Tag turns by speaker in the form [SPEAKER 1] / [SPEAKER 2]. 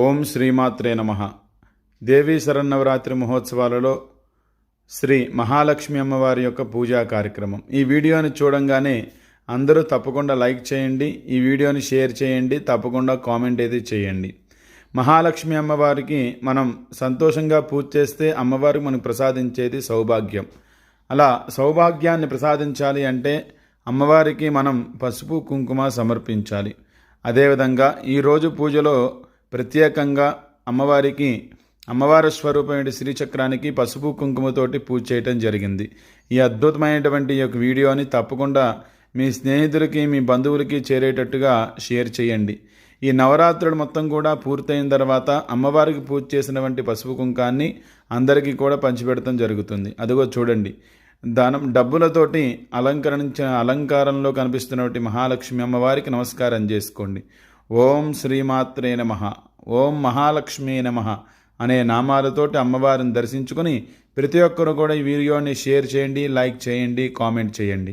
[SPEAKER 1] ఓం శ్రీమాత్రే నమ. దేవీ శరన్నవరాత్రి మహోత్సవాలలో శ్రీ మహాలక్ష్మి అమ్మవారి యొక్క పూజా కార్యక్రమం. ఈ వీడియోని చూడంగానే అందరూ తప్పకుండా లైక్ చేయండి ఈ వీడియోని షేర్ చేయండి తప్పకుండా కామెంట్ అయితే చేయండి. మహాలక్ష్మి అమ్మవారికి మనం సంతోషంగా పూజ చేస్తే అమ్మవారికి మనకు ప్రసాదించేది సౌభాగ్యం. అలా సౌభాగ్యాన్ని ప్రసాదించాలి అంటే అమ్మవారికి మనం పసుపు కుంకుమ సమర్పించాలి. అదేవిధంగా ఈరోజు పూజలో ప్రత్యేకంగా అమ్మవారికి అమ్మవారి స్వరూపమైన శ్రీచక్రానికి పసుపు కుంకుమతోటి పూజ చేయటం జరిగింది. ఈ అద్భుతమైనటువంటి ఈ యొక్క వీడియోని తప్పకుండా మీ స్నేహితులకి మీ బంధువులకి చేరేటట్టుగా షేర్ చేయండి. ఈ నవరాత్రులు మొత్తం కూడా పూర్తయిన తర్వాత అమ్మవారికి పూజ చేసినటువంటి పసుపు కుంకాన్ని అందరికీ కూడా పంచిపెడతాం జరుగుతుంది. అదిగో చూడండి. దానం డబ్బులతోటి అలంకరించిన అలంకారంలో కనిపిస్తున్నటువంటి మహాలక్ష్మి అమ్మవారికి నమస్కారం చేసుకోండి. ఓం శ్రీమాత్రే నమ ఓం మహాలక్ష్మీ నమ అనే నామాలతోటి అమ్మవారిని దర్శించుకొని ప్రతి ఒక్కరు కూడా ఈ వీడియోని షేర్ చేయండి లైక్ చేయండి కామెంట్ చేయండి.